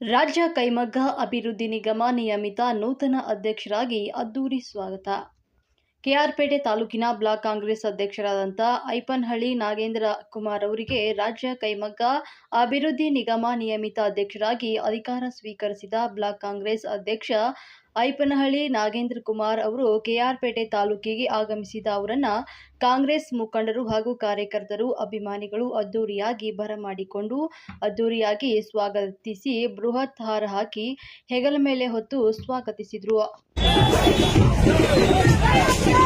ರಾಜ್ಯ ಕೈಮಗ್ಗ ಅಭಿವೃದ್ಧಿ ನಿಗಮ ನಿಯಮಿತ ನೂತನ ಅಧ್ಯಕ್ಷರಾಗಿ ಅದ್ದೂರಿ ಸ್ವಾಗತ. ಕೆಆರ್ಪೇಟೆ ತಾಲೂಕಿನ ಬ್ಲಾಕ್ ಕಾಂಗ್ರೆಸ್ ಅಧ್ಯಕ್ಷರಾದಂಥ ಐಪನಹಳ್ಳಿ ನಾಗೇಂದ್ರ ಕುಮಾರ್ ಅವರಿಗೆ ರಾಜ್ಯ ಕೈಮಗ್ಗ ಅಭಿವೃದ್ಧಿ ನಿಗಮ ನಿಯಮಿತ ಅಧ್ಯಕ್ಷರಾಗಿ ಅಧಿಕಾರ ಸ್ವೀಕರಿಸಿದ ಬ್ಲಾಕ್ ಕಾಂಗ್ರೆಸ್ ಅಧ್ಯಕ್ಷ ಐಪನಹಳ್ಳಿ ನಾಗೇಂದ್ರ ಕುಮಾರ್ ಅವರು ಕೆಆರ್ಪೇಟೆ ತಾಲೂಕಿಗೆ ಆಗಮಿಸಿದ ಅವರನ್ನು ಕಾಂಗ್ರೆಸ್ ಮುಖಂಡರು ಹಾಗೂ ಕಾರ್ಯಕರ್ತರು ಅಭಿಮಾನಿಗಳು ಅದ್ದೂರಿಯಾಗಿ ಬರಮಾಡಿಕೊಂಡು ಅದ್ದೂರಿಯಾಗಿ ಸ್ವಾಗತಿಸಿ ಬೃಹತ್ ಹಾರ ಹಾಕಿ ಹೆಗಲ ಮೇಲೆ ಹೊತ್ತು ಸ್ವಾಗತಿಸಿದರು. Thank you.